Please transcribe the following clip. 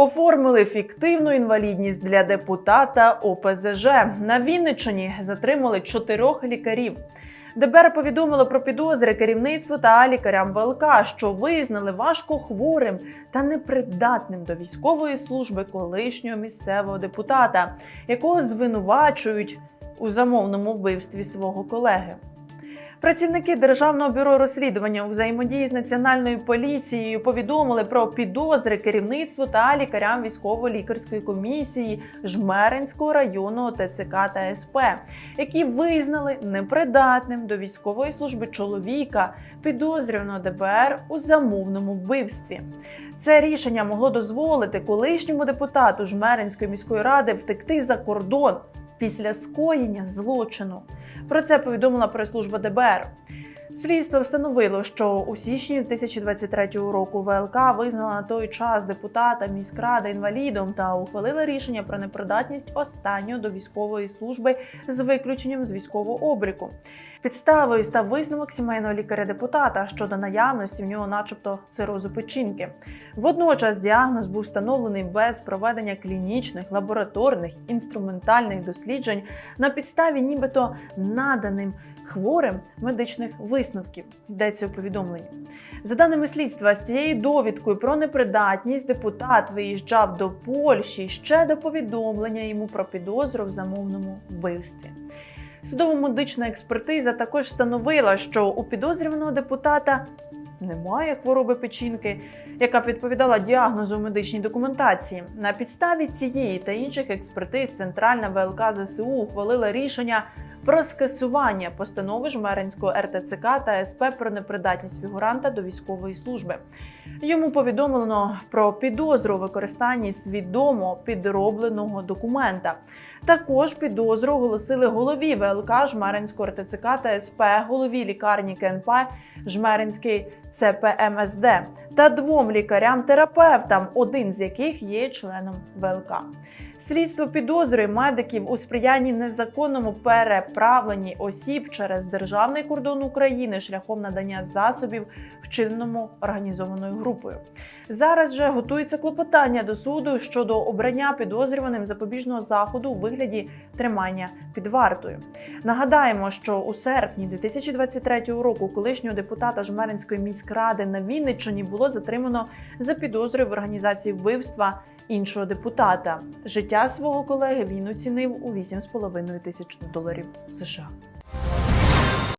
Оформили фіктивну інвалідність для депутата ОПЗЖ. На Вінниччині затримали чотирьох лікарів. ДБР повідомило про підозри керівництву та лікарям ВЛК, що визнали важко хворим та непридатним до військової служби колишнього місцевого депутата, якого звинувачують у замовному вбивстві свого колеги. Працівники Державного бюро розслідування у взаємодії з національною поліцією повідомили про підозри керівництву та лікарям військово-лікарської комісії Жмеринського районного ТЦК та СП, які визнали непридатним до військової служби чоловіка, підозрюваного ДБР у замовному вбивстві. Це рішення могло дозволити колишньому депутату Жмеринської міської ради втекти за кордон після скоєння злочину. Про це повідомила прес-служба ДБР. Слідство встановило, що у січні 2023 року ВЛК визнала на той час депутата міськради інвалідом та ухвалила рішення про непридатність останнього до військової служби з виключенням з військового обліку. Підставою став висновок сімейного лікаря депутата щодо наявності в нього, начебто, цирозу печінки. Водночас діагноз був встановлений без проведення клінічних, лабораторних, інструментальних досліджень на підставі, нібито наданим хворим медичних висновків. Йдеться у повідомленні. За даними слідства, з цією довідкою про непридатність депутат виїжджав до Польщі ще до повідомлення йому про підозру в замовному вбивстві. Судово-медична експертиза також встановила, що у підозрюваного депутата немає хвороби печінки, яка відповідала діагнозу у медичній документації. На підставі цієї та інших експертиз Центральна ВЛК ЗСУ ухвалила рішення про скасування постанови Жмеринського РТЦК та СП про непридатність фігуранта до військової служби. Йому повідомлено про підозру у використанні свідомо підробленого документа. Також підозру оголосили голові ВЛК Жмеринського РТЦК та СП, голові лікарні КНП Жмеринський ЦПМСД та двом лікарям-терапевтам, один з яких є членом ВЛК. Слідство підозрює медиків у сприянні незаконному переправленні осіб через державний кордон України шляхом надання засобів, вчиненому організованою групою. Зараз же готується клопотання до суду щодо обрання підозрюваним запобіжного заходу вигляді тримання під вартою. Нагадаємо, що у серпні 2023 року колишнього депутата Жмеринської міськради на Вінниччині було затримано за підозрою в організації вбивства іншого депутата. Життя свого колеги він оцінив у 8,5 тисяч доларів США.